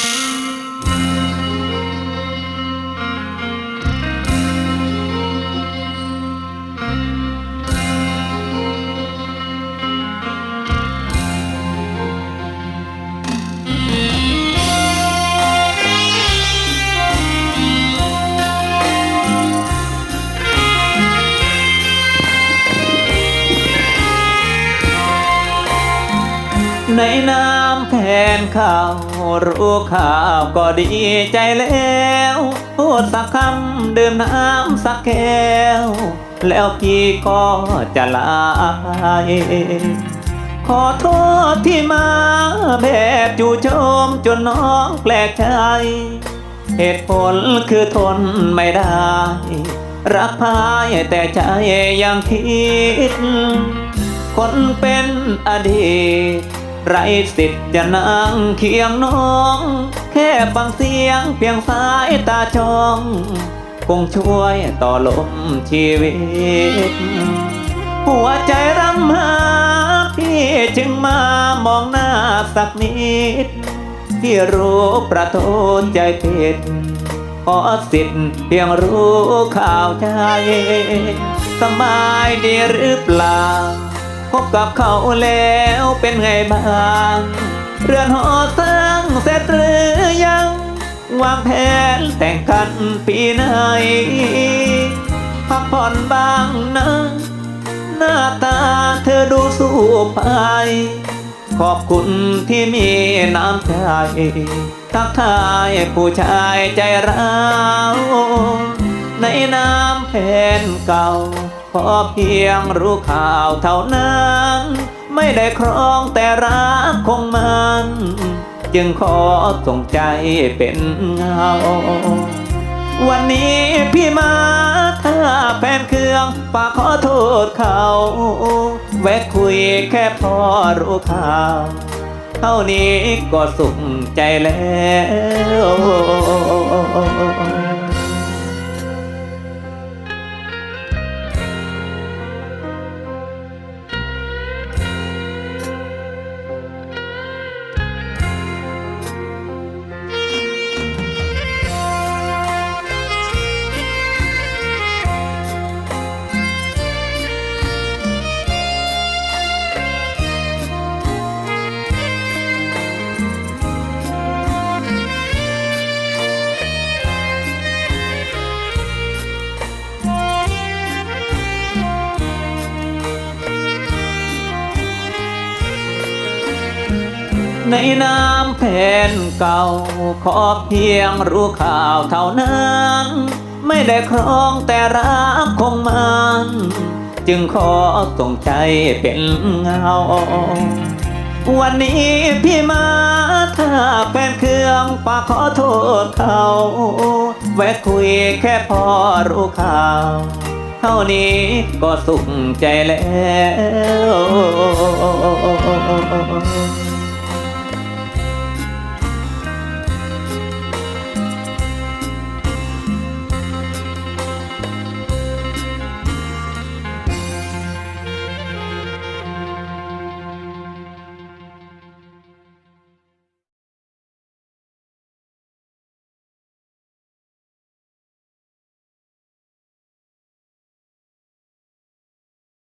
ในน้ำ แผ่นข้าวรู้ข่าวก็ดีใจแล้ว พูดสักคำดื่มน้ำสักแก้ว แล้วพี่ก็จะลาไปขอโทษที่มาแบบจู่โจมจนน้องแปลกใจ เหตุผลคือทนไม่ได้ รักพายแต่ใจยังคิด คนเป็นอดีต ไรสิทธิ์จะนั่งเคียงน้อง แค่ฟังเสียงเพียงสายตาจอง คงช่วยต่อลมชีวิต หัวใจรำหาพี่จึงมามองหน้าสักนิด ที่รู้ประโทษใจผิดขอสิทธิ์เพียงรู้ข่าวใจ สบายดีหรือเปล่า พบกับเขาแล้วเป็นไงบ้าง เรือนหอสร้างเสร็จหรือยัง วางแผนแต่งกันปีไหน พักผ่อนบ้างนะ หน้าตาเธอดูสู้ไป ขอบคุณที่มีน้ำใจทักทายผู้ชายใจร้าวในน้ำแผ่นเก่า ขอเพียงรู้ข่าวเท่านั้น ไม่ได้ครองแต่รักคงมัน จึงขอส่งใจเป็นเงา วันนี้พี่มาถ้าแฟนเครื่องฝากขอโทษเขาแวะคุยแค่พอรู้ข่าวเท่านี้ก็สุขใจแล้ว ในน้ำแผ่นเก่า ขอเพียงรู้ข่าวเท่านั้น ไม่ได้ครองแต่รักคงมัน จึงขอส่งใจเป็นเงา วันนี้พี่มาถ้าแฟนเครื่องฝากขอโทษเขาแวะคุยแค่พอรู้ข่าว เท่านี้ก็สุขใจแล้ว